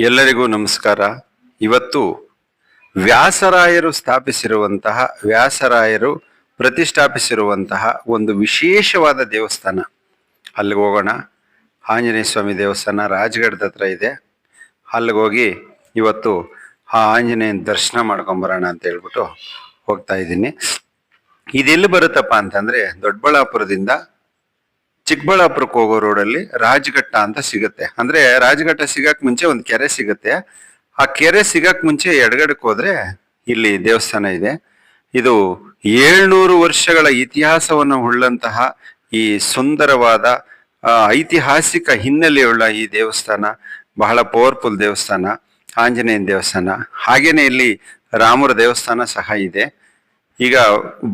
ಎಲ್ಲರಿಗೂ ನಮಸ್ಕಾರ. ಇವತ್ತು ವ್ಯಾಸರಾಯರು ಸ್ಥಾಪಿಸಿರುವಂತಹ, ವ್ಯಾಸರಾಯರು ಪ್ರತಿಷ್ಠಾಪಿಸಿರುವಂತಹ ಒಂದು ವಿಶೇಷವಾದ ದೇವಸ್ಥಾನ. ಅಲ್ಲಿಗೆ ಹೋಗೋಣ. ಆಂಜನೇಯ ಸ್ವಾಮಿ ದೇವಸ್ಥಾನ ರಾಜ್ಗಢದ ಹತ್ರ ಇದೆ. ಅಲ್ಲಿಗೆ ಹೋಗಿ ಇವತ್ತು ಆ ಆಂಜನೇಯನ ದರ್ಶನ ಮಾಡ್ಕೊಂಬರೋಣ ಅಂತ ಹೇಳ್ಬಿಟ್ಟು ಹೋಗ್ತಾ ಇದ್ದೀನಿ. ಇದೆಲ್ಲಿ ಬರುತ್ತಪ್ಪ ಅಂತಂದ್ರೆ ದೊಡ್ಡಬಳ್ಳಾಪುರದಿಂದ ಚಿಕ್ಕಬಳ್ಳಾಪುರಕ್ಕೆ ಹೋಗೋ ರೋಡಲ್ಲಿ ರಾಜಘಟ್ಟ ಅಂತ ಸಿಗುತ್ತೆ. ಅಂದ್ರೆ ರಾಜಘಟ್ಟ ಸಿಗಕ್ ಮುಂಚೆ ಒಂದು ಕೆರೆ ಸಿಗುತ್ತೆ. ಆ ಕೆರೆ ಸಿಗಕ್ ಮುಂಚೆ ಎಡಗಡಕ್ಕೆ ಹೋದ್ರೆ ಇಲ್ಲಿ ದೇವಸ್ಥಾನ ಇದೆ. ಇದು ಏಳ್ನೂರು ವರ್ಷಗಳ ಇತಿಹಾಸವನ್ನು ಉಳ್ಳಂತಹ ಈ ಸುಂದರವಾದ ಐತಿಹಾಸಿಕ ಹಿನ್ನೆಲೆಯುಳ್ಳ ಈ ದೇವಸ್ಥಾನ, ಬಹಳ ಪವರ್ಫುಲ್ ದೇವಸ್ಥಾನ, ಆಂಜನೇಯನ ದೇವಸ್ಥಾನ. ಹಾಗೇನೆ ಇಲ್ಲಿ ರಾಮರ ದೇವಸ್ಥಾನ ಸಹ ಇದೆ. ಈಗ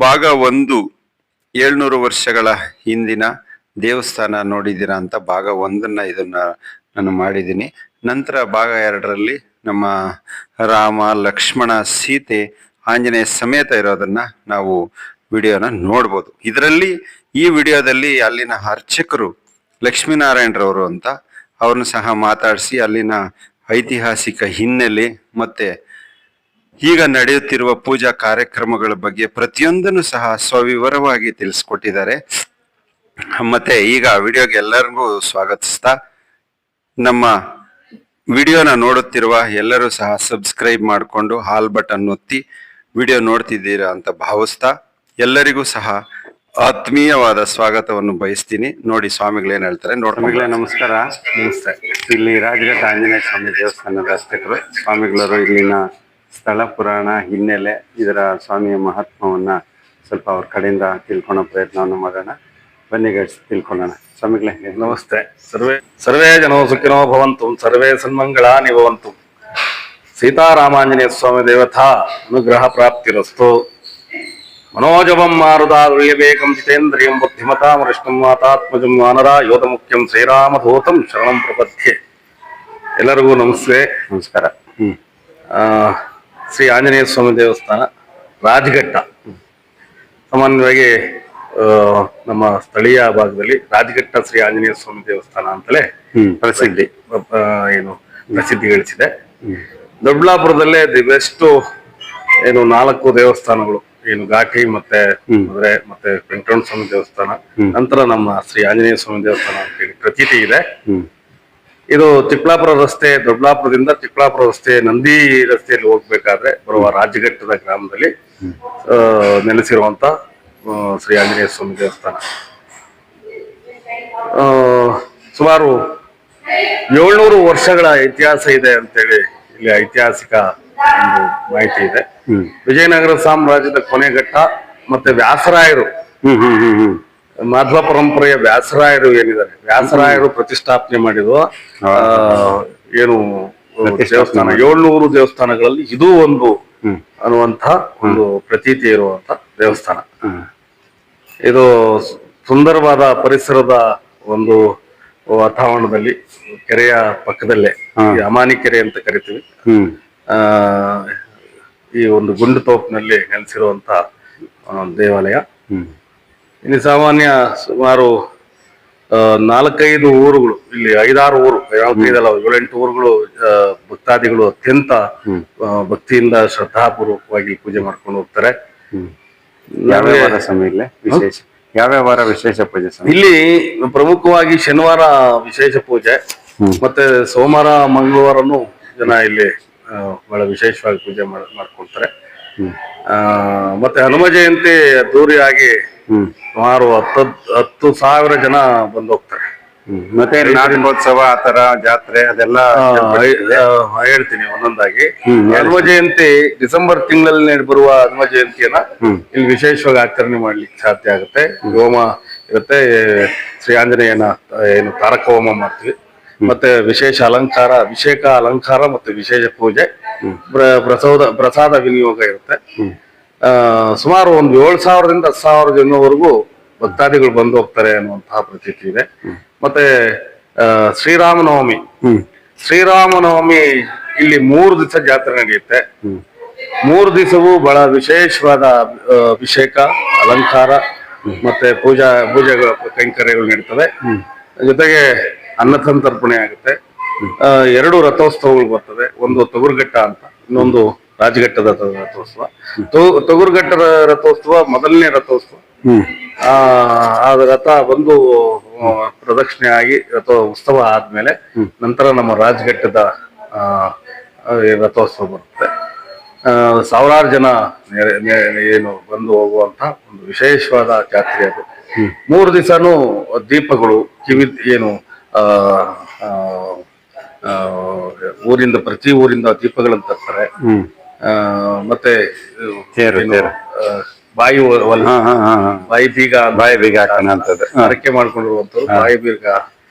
ಭಾಗ ಒಂದು, ಏಳ್ನೂರು ವರ್ಷಗಳ ಹಿಂದಿನ ದೇವಸ್ಥಾನ ನೋಡಿದ್ದೀರಾ ಅಂತ ಭಾಗ ಒಂದನ್ನ ಇದನ್ನ ನಾನು ಮಾಡಿದ್ದೀನಿ. ನಂತರ ಭಾಗ ಎರಡರಲ್ಲಿ ನಮ್ಮ ರಾಮ, ಲಕ್ಷ್ಮಣ, ಸೀತೆ, ಆಂಜನೇಯ ಸಮೇತ ಇರೋದನ್ನ ನಾವು ವಿಡಿಯೋನ ನೋಡ್ಬೋದು. ಇದರಲ್ಲಿ ಈ ವಿಡಿಯೋದಲ್ಲಿ ಅಲ್ಲಿನ ಅರ್ಚಕರು ಲಕ್ಷ್ಮೀನಾರಾಯಣರವರು ಅಂತ ಅವ್ರನ್ನ ಸಹ ಮಾತಾಡಿಸಿ ಅಲ್ಲಿನ ಐತಿಹಾಸಿಕ ಹಿನ್ನೆಲೆ ಮತ್ತೆ ಈಗ ನಡೆಯುತ್ತಿರುವ ಪೂಜಾ ಕಾರ್ಯಕ್ರಮಗಳ ಬಗ್ಗೆ ಪ್ರತಿಯೊಂದನ್ನು ಸಹ ಸ್ವವಿವರವಾಗಿ ತಿಳಿಸ್ಕೊಟ್ಟಿದ್ದಾರೆ. ಮತ್ತೆ ಈಗ ವಿಡಿಯೋಗೆ ಎಲ್ಲರಿಗೂ ಸ್ವಾಗತಿಸ್ತಾ, ನಮ್ಮ ವಿಡಿಯೋನ ನೋಡುತ್ತಿರುವ ಎಲ್ಲರೂ ಸಹ ಸಬ್ಸ್ಕ್ರೈಬ್ ಮಾಡಿಕೊಂಡು ಹಾಲ್ ಬಟನ್ ಒತ್ತಿ ವಿಡಿಯೋ ನೋಡ್ತಿದ್ದೀರಾ ಅಂತ ಭಾವಿಸ್ತಾ, ಎಲ್ಲರಿಗೂ ಸಹ ಆತ್ಮೀಯವಾದ ಸ್ವಾಗತವನ್ನು ಬಯಸ್ತೀನಿ. ನೋಡಿ ಸ್ವಾಮಿಗಳೇನು ಹೇಳ್ತಾರೆ ಸ್ವಾಮಿಗಳೇ, ನಮಸ್ಕಾರ. ನಮಸ್ತೆ. ಇಲ್ಲಿ ರಾಜಘಟ್ಟ ಆಂಜನೇಯ ಸ್ವಾಮಿ ದೇವಸ್ಥಾನದ ಅರ್ಚಕರು ಸ್ವಾಮಿಗಳರು ಇಲ್ಲಿನ ಸ್ಥಳ ಪುರಾಣ ಹಿನ್ನೆಲೆ ಇದರ ಸ್ವಾಮಿಯ ಮಹಾತ್ಮವನ್ನ ಸ್ವಲ್ಪ ಅವ್ರ ಕಡೆಯಿಂದ ತಿಳ್ಕೊಳೋ ಪ್ರಯತ್ನವನ್ನು ಮಾಡೋಣ. ಬನ್ನಿ ಗೈಡ್ಸ್ ತಿಳ್ಕೊಳ್ಳೋಣ. ಸ್ವಾಮಿಗಳೇ ನಮಸ್ತೆ. ಸರ್ವೇ ಸರ್ವೇ ಜನೋ ಸುಖಿನೋ ಭವಂತು ಸರ್ವೇ ಸನ್ಮಂಗಳ ನಿಭವಂತು. ಸೀತಾರಾಮಾಂಜನೇಯ ಸ್ವಾಮಿ ದೇವತಾ ಅನುಗ್ರಹ ಪ್ರಾಪ್ತಿರಸ್ತು. ಮನೋಜವಂ ಮಾರುದಾರುಳ್ಯಬೇಕಂ ಜಿತೇಂದ್ರಿಯಂ ಬುದ್ಧಿಮತಾಂ ವೃಷ್ಣಂ ಮಾತಾತ್ಮಜಂ ವಾನರ ಯೋಧ ಮುಖ್ಯಂ ಶ್ರೀರಾಮಧೂತಂ ಶರಣಂ ಪ್ರಪದ್ಯೆ. ಎಲ್ಲರಿಗೂ ನಮಸ್ತೆ. ನಮಸ್ಕಾರ. ಶ್ರೀ ಆಂಜನೇಯ ಸ್ವಾಮಿ ದೇವಸ್ಥಾನ ರಾಜಘಟ್ಟ. ಸಾಮಾನ್ಯವಾಗಿ ನಮ್ಮ ಸ್ಥಳೀಯ ಭಾಗದಲ್ಲಿ ರಾಜಘಟ್ಟ ಶ್ರೀ ಆಂಜನೇಯ ಸ್ವಾಮಿ ದೇವಸ್ಥಾನ ಅಂತಲೇ ಪ್ರಸಿದ್ಧಿ ಏನು ಪ್ರಸಿದ್ಧಿ ಗಳಿಸಿದೆ. ದೊಡ್ಡಬಳ್ಳಾಪುರದಲ್ಲೇ ದಿ ಬೆಸ್ಟ್ ಏನು ನಾಲ್ಕು ದೇವಸ್ಥಾನಗಳು ಏನು ಘಾಟಿ ಮತ್ತೆ ಅಂದ್ರೆ ಮತ್ತೆ ವೆಂಕಟರಮಣ ಸ್ವಾಮಿ ದೇವಸ್ಥಾನ ನಂತರ ನಮ್ಮ ಶ್ರೀ ಆಂಜನೇಯ ಸ್ವಾಮಿ ದೇವಸ್ಥಾನ ಅಂತ ಹೇಳಿ ಪ್ರತೀತಿ ಇದೆ. ಇದು ಚಿಕ್ಕಬಳ್ಳಾಪುರ ರಸ್ತೆ ದೊಡ್ಡಬಳ್ಳಾಪುರದಿಂದ ಚಿಕ್ಕಬಳ್ಳಾಪುರ ರಸ್ತೆ ನಂದಿ ರಸ್ತೆಯಲ್ಲಿ ಹೋಗ್ಬೇಕಾದ್ರೆ ಬರುವ ರಾಜಘಟ್ಟದ ಗ್ರಾಮದಲ್ಲಿ ನೆಲೆಸಿರುವಂತ ಶ್ರೀ ಆಂಜನೇಯ ಸ್ವಾಮಿ ದೇವಸ್ಥಾನ. ಆ, ಸುಮಾರು ಏಳ್ನೂರು ವರ್ಷಗಳ ಇತಿಹಾಸ ಇದೆ ಅಂತೇಳಿ ಇಲ್ಲಿ ಐತಿಹಾಸಿಕ ಒಂದು ಮಾಹಿತಿ ಇದೆ. ವಿಜಯನಗರ ಸಾಮ್ರಾಜ್ಯದ ಕೊನೆಘಟ್ಟ ಮತ್ತೆ ವ್ಯಾಸರಾಯರು. ಮಾಧ್ವ ಪರಂಪರೆಯ ವ್ಯಾಸರಾಯರು ಏನಿದ್ದಾರೆ? ವ್ಯಾಸರಾಯರು ಪ್ರತಿಷ್ಠಾಪನೆ ಮಾಡಿರುವ ಆ, ಏನು ದೇವಸ್ಥಾನ ಏಳ್ನೂರು ದೇವಸ್ಥಾನಗಳಲ್ಲಿ ಇದು ಒಂದು ಅನ್ನುವಂತ ಒಂದು ಪ್ರತೀತಿ ಇರುವಂತ ದೇವಸ್ಥಾನ. ಇದು ಸುಂದರವಾದ ಪರಿಸರದ ಒಂದು ವಾತಾವರಣದಲ್ಲಿ ಕೆರೆಯ ಪಕ್ಕದಲ್ಲೇ ಈ ಅಮಾನಿ ಕೆರೆ ಅಂತ ಕರಿತೀವಿ. ಆ ಈ ಒಂದು ಗುಂಡು ತೋಪಿನಲ್ಲಿ ನೆಲೆಸಿರುವಂತ ದೇವಾಲಯ. ಇಲ್ಲಿ ಸಾಮಾನ್ಯ ಸುಮಾರು ನಾಲ್ಕೈದು ಊರುಗಳು ಇಲ್ಲಿ ಐದಾರು ಊರು ನಾಲ್ಕೈದಲ್ಲ ಏಳೆಂಟು ಊರುಗಳು ಭಕ್ತಾದಿಗಳು ಅತ್ಯಂತ ಭಕ್ತಿಯಿಂದ ಶ್ರದ್ಧಾಪೂರ್ವಕವಾಗಿ ಪೂಜೆ ಮಾಡ್ಕೊಂಡು ಹೋಗ್ತಾರೆ. ಹ್ಮ್. ಯಾವ್ಯಾವ ವಾರ ವಿಶೇಷ. ಯಾವ್ಯಾವ ವಾರ ವಿಶೇಷ ಪೂಜೆ ಇಲ್ಲಿ ಪ್ರಮುಖವಾಗಿ ಶನಿವಾರ ವಿಶೇಷ ಪೂಜೆ ಮತ್ತೆ ಸೋಮವಾರ ಮಂಗಳವಾರನು ಜನ ಇಲ್ಲಿ ಆ, ಬಹಳ ವಿಶೇಷವಾಗಿ ಪೂಜೆ ಮಾಡ್- ಮಾಡ್ಕೊಳ್ತಾರೆ ಆ, ಮತ್ತೆ ಹನುಮ ಜಯಂತಿ ಅದ್ದೂರಿಯಾಗಿ ಹ್ಮ್. ಸುಮಾರು ಹತ್ತು ಹತ್ತು ಸಾವಿರ ಜನ ಬಂದು ಹೋಗ್ತಾರೆ ಮತ್ತೆ ನಾಟಕೋತ್ಸವ ಆತರ ಜಾತ್ರೆ ಅದೆಲ್ಲ ಹೇಳ್ತೀನಿ ಒಂದೊಂದಾಗಿ. ಹನುಮ ಜಯಂತಿ ಡಿಸೆಂಬರ್ ತಿಂಗಳಲ್ಲಿ ಬರುವ ಹನುಮ ಜಯಂತಿಯನ್ನ ಇಲ್ಲಿ ವಿಶೇಷವಾಗಿ ಆಚರಣೆ ಮಾಡ್ಲಿಕ್ಕೆ ಸಾಧ್ಯ ಆಗುತ್ತೆ. ಹೋಮ ಇರುತ್ತೆ ಶ್ರೀ ಆಂಜನೇಯನ ಏನು ತಾರಕ ಹೋಮ. ಮಾಡ್ತೀವಿ ಮತ್ತೆ ವಿಶೇಷ ಅಲಂಕಾರ ಅಭಿಷೇಕ ಅಲಂಕಾರ ಮತ್ತೆ ವಿಶೇಷ ಪೂಜೆ ಪ್ರ- ಪ್ರಸಾದ ಪ್ರಸಾದ ವಿನಿಯೋಗ ಇರುತ್ತೆ. ಆ, ಸುಮಾರು ಒಂದು ಏಳು ಸಾವಿರದಿಂದ ಹತ್ತು ಸಾವಿರ ಜನವರೆಗೂ ಭಕ್ತಾದಿಗಳು ಬಂದು ಹೋಗ್ತಾರೆ ಅನ್ನುವಂತಹ ಪ್ರತೀತಿ ಇದೆ. ಮತ್ತೆ ಶ್ರೀರಾಮನವಮಿ. ಶ್ರೀರಾಮನವಮಿ ಇಲ್ಲಿ ಮೂರು ದಿವಸ ಜಾತ್ರೆ ನಡೆಯುತ್ತೆ. ಮೂರು ದಿವಸವೂ ಬಹಳ ವಿಶೇಷವಾದ ಅಭಿಷೇಕ ಅಲಂಕಾರ ಮತ್ತೆ ಪೂಜಾ ಪೂಜೆಗಳ ಕೈಂಕರ್ಯಗಳು ನಡೀತವೆ. ಜೊತೆಗೆ ಅನ್ನಸಂತರ್ಪಣೆ ಆಗುತ್ತೆ. ಎರಡು ರಥೋತ್ಸವಗಳು ಬರ್ತವೆ. ಒಂದು ತೊಗುರುಘಟ್ಟ ಅಂತ ಇನ್ನೊಂದು ರಾಜಘಟ್ಟದ ರಥೋತ್ಸವ. ತೊಗುರುಘಟ್ಟದ ರಥೋತ್ಸವ ಮೊದಲನೇ ರಥೋತ್ಸವ. ಆ ರಥ ಬಂದು ಆ, ಪ್ರದಕ್ಷಿಣೆ ಆಗಿ ಅಥವಾ ಉತ್ಸವ ಆದ್ಮೇಲೆ ನಂತರ ನಮ್ಮ ರಾಜಘಟ್ಟದ ರಥೋತ್ಸವ ಬರುತ್ತೆ. ಸಾವಿರಾರು ಜನ ಏನು ಬಂದು ಹೋಗುವಂತ ಒಂದು ವಿಶೇಷವಾದ ಜಾತ್ರೆ ಅದು. ಮೂರು ದಿವಸನೂ ದೀಪಗಳು ಕಿವಿ ಏನು ಊರಿಂದ ಪ್ರತಿ ಊರಿಂದ ದೀಪಗಳನ್ನು ತರ್ತಾರೆ. ಮತ್ತೆ ಬಾಯಿ ಒಲೆ ಬಾಯಿ ಬೀಗ ಅಂತ ಬಾಯಿ ಬೀಗ ಹಾಕೋಣ ಅಂತದ್ದು ಮಾಡ್ಕೊಂಡಿರುವಂತವ್ರು ಬಾಯಿ ಬೀಗ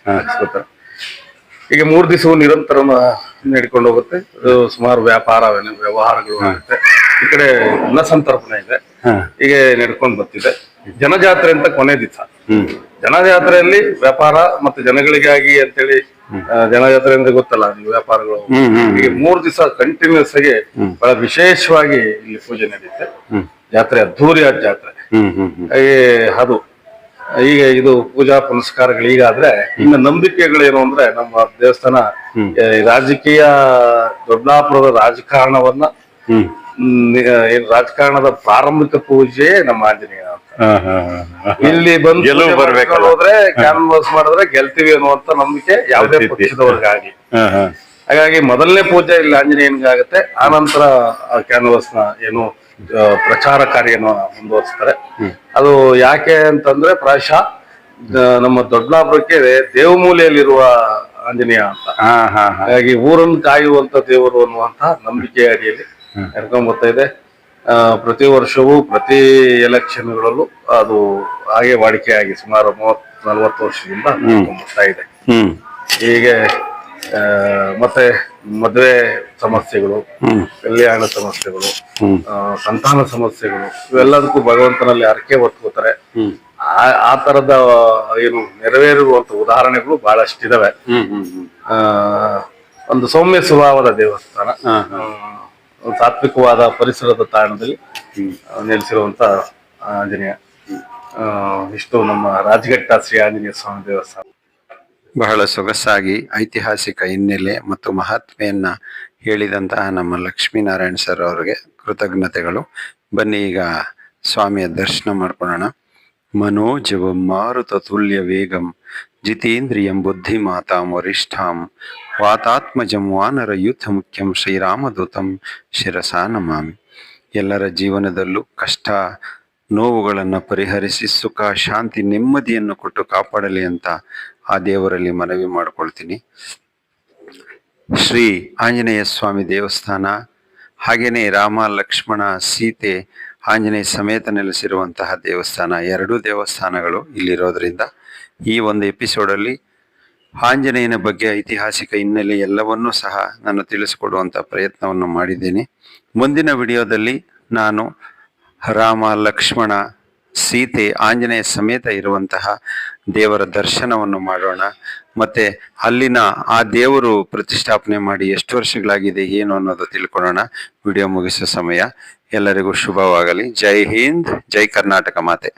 ಹಾಕ್ಸ್ಕೊತಾರೆ. ಈಗ ಮೂರ್ ದಿವಸ ನಿರಂತರ ನಡ್ಕೊಂಡು ಹೋಗುತ್ತೆ. ಸುಮಾರು ವ್ಯಾಪಾರ ವ್ಯವಹಾರಗಳು ಆಗುತ್ತೆ. ಈ ಕಡೆ ಅನ್ನ ಸಂತರ್ಪಣೆ ಇದೆ. ಈಗ ಹೀಗೆ ನಡ್ಕೊಂಡು ಬರ್ತಿದೆ. ಜನಜಾತ್ರೆ ಅಂತ ಕೊನೆ ದಿವಸ. ಜನಜಾತ್ರೆಯಲ್ಲಿ ವ್ಯಾಪಾರ ಮತ್ತೆ ಜನಗಳಿಗಾಗಿ ಅಂತೇಳಿ ಜನಜಾತ್ರೆ ಅಂದ್ರೆ ಗೊತ್ತಲ್ಲ ವ್ಯಾಪಾರಗಳು. ಈಗ ಹೀಗೆ ಮೂರ್ ದಿವಸ ಕಂಟಿನ್ಯೂಸ್ ಆಗಿ ಬಹಳ ವಿಶೇಷವಾಗಿ ಇಲ್ಲಿ ಪೂಜೆ ನಡೆಯುತ್ತೆ ಜಾತ್ರೆ ಅದ್ದೂರಿಯಾದ ಜಾತ್ರೆ. ಹಾಗೆ ಅದು ಈಗ ಇದು ಪೂಜಾ ಪುನಸ್ಕಾರಗಳು ಈಗಾದ್ರೆ ಇನ್ನು ನಂಬಿಕೆಗಳೇನು ಅಂದ್ರೆ ನಮ್ಮ ದೇವಸ್ಥಾನ ರಾಜಕೀಯ ದೊಡ್ಡಾಪುರದ ರಾಜಕಾರಣವನ್ನ ರಾಜಕಾರಣದ ಪ್ರಾರಂಭಿಕ ಪೂಜೆ ನಮ್ಮ ಆಂಜನೇಯ ಇಲ್ಲಿ ಬಂದು ಹೋದ್ರೆ ಕ್ಯಾನ್ವಾಸ್ ಮಾಡಿದ್ರೆ ಗೆಲ್ತೀವಿ ಅನ್ನುವಂತ ನಂಬಿಕೆ ಯಾವುದೇ ಹಾ ಹಾಗಾಗಿ ಮೊದಲನೇ ಪೂಜೆ ಇಲ್ಲಿ ಆಂಜನೇಯನ್ಗಾಗತ್ತೆ ಆ ನಂತರ ಕ್ಯಾನ್ವಾಸ್ನ ಏನು ಪ್ರಚಾರ ಕಾರ್ಯನ ಮುಂದುವರಿಸ್ತಾರೆ. ಅದು ಯಾಕೆ ಅಂತಂದ್ರೆ ಪ್ರಾಯಶಃ ನಮ್ಮ ದೊಡ್ಡಲಾಪುರಕ್ಕೆ ದೇವಮೂಲೆಯಲ್ಲಿರುವ ಆಂಜನೇಯ ಅಂತ. ಹಾ ಹಾ ಹಾ. ಹಾಗಾಗಿ ಊರನ್ನು ಕಾಯುವಂತ ದೇವರು ಅನ್ನುವಂತ ನಂಬಿಕೆ ಅಡಿಯಲ್ಲಿ ನಡ್ಕೊಂಡ್ ಬರ್ತಾ ಇದೆ. ಪ್ರತಿ ವರ್ಷವೂ ಪ್ರತಿ ಎಲೆಕ್ಷನ್ಗಳಲ್ಲೂ ಅದು ಹಾಗೆ ವಾಡಿಕೆಯಾಗಿ ಸುಮಾರು ಮೂವತ್ ನಲವತ್ತು ವರ್ಷದಿಂದ ಬರ್ತಾ ಇದೆ. ಹೀಗೆ ಮತ್ತೆ ಮದುವೆ ಸಮಸ್ಯೆಗಳು ಕಲ್ಯಾಣ ಸಮಸ್ಯೆಗಳು ಸಂತಾನ ಸಮಸ್ಯೆಗಳು ಇವೆಲ್ಲದಕ್ಕೂ ಭಗವಂತನಲ್ಲಿ ಹರಕೆ ಹೊತ್ಕೋತಾರೆ. ಆ ತರದ ಏನು ನೆರವೇರುವಂತ ಉದಾಹರಣೆಗಳು ಬಹಳಷ್ಟಿದಾವೆ. ಒಂದು ಸೌಮ್ಯ ಸ್ವಭಾವದ ದೇವಸ್ಥಾನ. ಸಾತ್ವಿಕವಾದ ಪರಿಸರದ ತಾಣದಲ್ಲಿ ನೆಲೆಸಿರುವಂತ ಆಂಜನೇಯ ಇಷ್ಟು ನಮ್ಮ ರಾಜಘಟ್ಟ ಶ್ರೀ ಆಂಜನೇಯ ಸ್ವಾಮಿ ದೇವಸ್ಥಾನ. ಬಹಳ ಸೊಗಸಾಗಿ ಐತಿಹಾಸಿಕ ಹಿನ್ನೆಲೆ ಮತ್ತು ಮಹಾತ್ಮೆಯನ್ನ ಹೇಳಿದಂತಹ ನಮ್ಮ ಲಕ್ಷ್ಮೀನಾರಾಯಣ ಸರ್ ಅವರಿಗೆ ಕೃತಜ್ಞತೆಗಳು. ಬನ್ನಿ ಈಗ ಸ್ವಾಮಿಯ ದರ್ಶನ ಮಾಡ್ಕೊಳ್ಳೋಣ. ಮನೋಜವಂ ಮಾರುತ ತುಲ್ಯ ವೇಗಂ ಜಿತೇಂದ್ರಿಯಂ ಬುದ್ಧಿಮಾತಾಂ ವರಿಷ್ಠಾಂ ವಾತಾತ್ಮಜಂ ವಾನರ ಯುದ್ಧ ಮುಖ್ಯಂ ಶ್ರೀರಾಮದೂತಂ ಶಿರಸಾ ನಮಾಮಿ. ಎಲ್ಲರ ಜೀವನದಲ್ಲೂ ಕಷ್ಟ, ನೋವುಗಳನ್ನು ಪರಿಹರಿಸಿ ಸುಖ, ಶಾಂತಿ, ನೆಮ್ಮದಿಯನ್ನು ಕೊಟ್ಟು ಕಾಪಾಡಲಿ ಅಂತ ಆ ದೇವರಲ್ಲಿ ಮನವಿ ಮಾಡಿಕೊಳ್ತೀನಿ. ಶ್ರೀ ಆಂಜನೇಯ ಸ್ವಾಮಿ ದೇವಸ್ಥಾನ ಹಾಗೆಯೇ ರಾಮ, ಲಕ್ಷ್ಮಣ, ಸೀತೆ, ಆಂಜನೇಯ ಸಮೇತ ನೆಲೆಸಿರುವಂತಹ ದೇವಸ್ಥಾನ, ಎರಡೂ ದೇವಸ್ಥಾನಗಳು ಇಲ್ಲಿರೋದ್ರಿಂದ ಈ ಒಂದು ಎಪಿಸೋಡಲ್ಲಿ ಆಂಜನೇಯನ ಬಗ್ಗೆ ಐತಿಹಾಸಿಕ ಹಿನ್ನೆಲೆ ಎಲ್ಲವನ್ನೂ ಸಹ ನಾನು ತಿಳಿಸಿಕೊಡುವಂಥ ಪ್ರಯತ್ನವನ್ನು ಮಾಡಿದ್ದೇನೆ. ಮುಂದಿನ ವಿಡಿಯೋದಲ್ಲಿ ನಾನು ರಾಮ, ಲಕ್ಷ್ಮಣ ಸೀತೆ ಆಂಜನೇಯ ಸಮೇತ ಇರುವಂತಹ ದೇವರ ದರ್ಶನವನ್ನು ಮಾಡೋಣ. ಮತ್ತೆ ಅಲ್ಲಿನ ಆ ದೇವರು ಪ್ರತಿಷ್ಠಾಪನೆ ಮಾಡಿ ಎಷ್ಟು ವರ್ಷಗಳಾಗಿದೆ, ಏನು ಅನ್ನೋದು ತಿಳ್ಕೊಳ್ಳೋಣ. ವಿಡಿಯೋ ಮುಗಿಸೋ ಸಮಯ. ಎಲ್ಲರಿಗೂ ಶುಭವಾಗಲಿ. ಜೈ ಹಿಂದ್, ಜೈ ಕರ್ನಾಟಕ ಮಾತೆ.